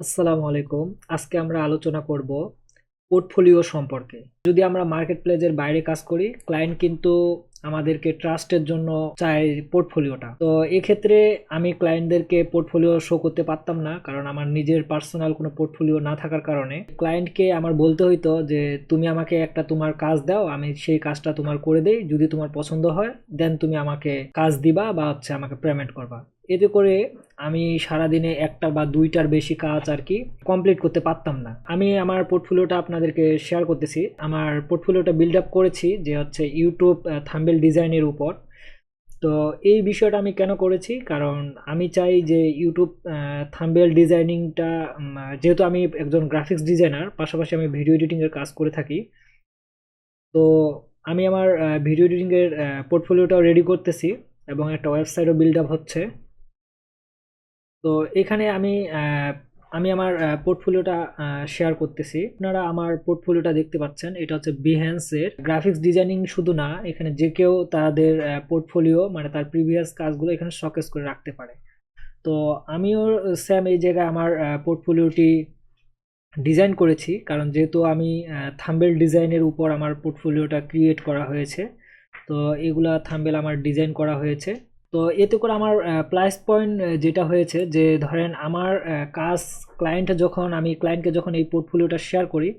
আসসালামু আলাইকুম। আজকে আমরা আলোচনা করব পোর্টফোলিও সম্পর্কে। যদি আমরা মার্কেট প্লেসের বাইরে কাজ করি, ক্লায়েন্ট কিন্তু আমাদেরকে ট্রাস্টের জন্য চায় পোর্টফোলিওটা। তো এক্ষেত্রে আমি ক্লায়েন্টদেরকে পোর্টফোলিও শো করতে পারতাম না, কারণ আমার নিজের পার্সোনাল কোনো পোর্টফোলিও না থাকার কারণে। ক্লায়েন্টকে আমার বলতে হইতো যে, তুমি আমাকে একটা তোমার কাজ দাও, আমি সেই কাজটা তোমার করে দেই। যদি তোমার পছন্দ হয় দেন তুমি আমাকে কাজ দিবা বা হচ্ছে আমাকে পেমেন্ট করবা। এতে করে আমি সারাদিনে একটা বা দুইটার বেশি কাজ আর কি কমপ্লিট করতে পারতাম না। আমি আমার পোর্টফোলিওটা আপনাদেরকে শেয়ার করতেছি। আমার পোর্টফোলিওটা বিল্ড আপ করেছি যে হচ্ছে ইউটিউব থাম্বেল ডিজাইনের উপর। তো এই বিষয়টা আমি কেন করেছি? কারণ আমি চাই যে ইউটিউব থাম্বেল ডিজাইনিংটা যেহেতু আমি একজন গ্রাফিক্স ডিজাইনার পাশাপাশি আমি ভিডিও এডিটিংয়ের কাজ করে থাকি। তো আমি আমার ভিডিও এডিটিংয়ের পোর্টফোলিওটাও রেডি করতেছি এবং একটা ওয়েবসাইটও বিল্ড আপ হচ্ছে। তো এখানে আমি আমি আমার পোর্টফোলিওটা শেয়ার করতেছি। আপনারা আমার পোর্টফোলিওটা দেখতে পাচ্ছেন। এটা হচ্ছে বিহ্যান্সের গ্রাফিক্স ডিজাইনিং শুধু না, এখানে যে কেউ তাদের পোর্টফোলিও মানে তার প্রিভিয়াস কাজগুলো এখানে শকেস করে রাখতে পারে। তো আমিও স্যাম এই জায়গায় আমার পোর্টফোলিওটি ডিজাইন করেছি। কারণ যেহেতু আমি থাম্বেল ডিজাইনের উপর আমার পোর্টফোলিওটা ক্রিয়েট করা হয়েছে, তো এগুলা থাম্বেল আমার ডিজাইন করা হয়েছে। তো এতে করে আমার প্লাস পয়েন্ট যেটা হয়েছে যে ধরেন আমার কাজ ক্লায়েন্ট যখন আমি ক্লায়েন্টকে যখন এই পোর্টফোলিওটা শেয়ার করি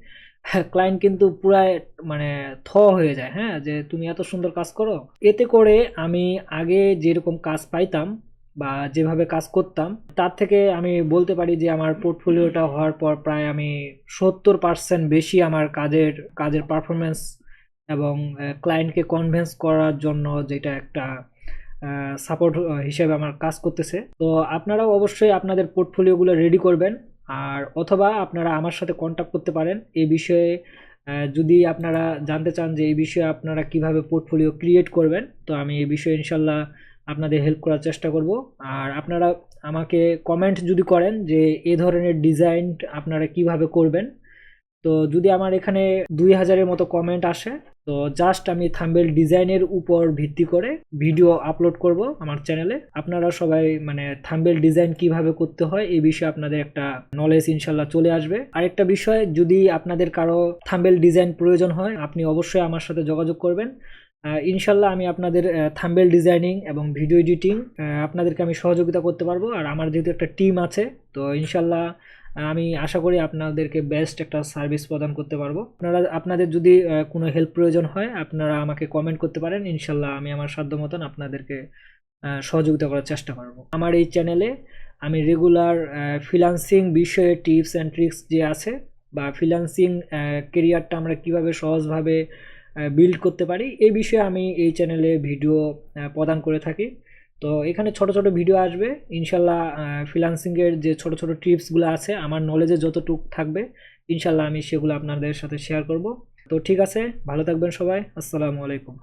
ক্লায়েন্ট কিন্তু পুরাই মানে থ হয়ে যায় হ্যাঁ? যে তুমি এত সুন্দর কাজ করো। এতে করে আমি আগে যেরকম কাজ পাইতাম বা যেভাবে কাজ করতাম, তার থেকে আমি বলতে পারি যে আমার পোর্টফোলিওটা হওয়ার পর প্রায় আমি সত্তর পার্সেন্ট বেশি আমার কাজের কাজের পারফরমেন্স এবং ক্লায়েন্টকে কনভেন্স করার জন্য যেটা একটা সাপোর্ট হিসেবে আমার কাজ করতেছে। তো আপনারাও অবশ্যই আপনাদের পোর্টফোলিওগুলো রেডি করবেন। আর অথবা আপনারা আমার সাথে কন্ট্যাক্ট করতে পারেন। এই বিষয়ে যদি আপনারা জানতে চান যে এই বিষয়ে আপনারা কীভাবে পোর্টফোলিও ক্রিয়েট করবেন, তো আমি এই বিষয়ে ইনশাল্লাহ আপনাদের হেল্প করার চেষ্টা করব। আর আপনারা আমাকে কমেন্ট যদি করেন যে এ ধরনের ডিজাইন আপনারা কীভাবে করবেন তো যদি আমার এখানে দুই হাজারের মতো কমেন্ট আসে, তো জাস্ট আমি থাম্বেল ডিজাইনের উপর ভিত্তি করে ভিডিও আপলোড করব আমার চ্যানেলে আপনারা সবাই মানে থাম্বেল ডিজাইন কীভাবে করতে হয় এই বিষয়ে আপনাদের একটা নলেজ ইনশাল্লাহ চলে আসবে। আরেকটা বিষয়, যদি আপনাদের কারও থাম্বেল ডিজাইন প্রয়োজন হয়, আপনি অবশ্যই আমার সাথে যোগাযোগ করবেন। ইনশাল্লাহ আমি আপনাদের থাম্বেল ডিজাইনিং এবং ভিডিও এডিটিং আপনাদেরকে আমি সহযোগিতা করতে পারব। আর আমার যেহেতু একটা টিম আছে, তো ইনশাল্লাহ আমি আশা করি আপনাদেরকে বেস্ট একটা সার্ভিস প্রদান করতে পারব। আপনারা, আপনাদের যদি কোনো হেল্প প্রয়োজন হয়, আপনারা আমাকে কমেন্ট করতে পারেন। ইনশাল্লাহ আমি আমার সাধ্য মতন আপনাদেরকে সহযোগিতা করার চেষ্টা করব। আমার এই চ্যানেলে আমি রেগুলার ফ্রিলান্সিং বিষয়ে টিপস অ্যান্ড ট্রিক্স যে আছে বা ফ্রিলান্সিং কেরিয়ারটা আমরা কীভাবে সহজভাবে বিল্ড করতে পারি এই বিষয়ে আমি এই চ্যানেলে ভিডিও প্রদান করে থাকি। তো এখানে ছোট ছোট ভিডিও আসবে। ইনশাল্লাহ ফ্রিলান্সিংয়ের যে ছোট ছোট টিপসগুলো আছে, আমার নলেজে যতটুক থাকবে, ইনশাল্লাহ আমি সেগুলো আপনাদের সাথে শেয়ার করব। তো ঠিক আছে, ভালো থাকবেন সবাই, আসসালামু আলাইকুম।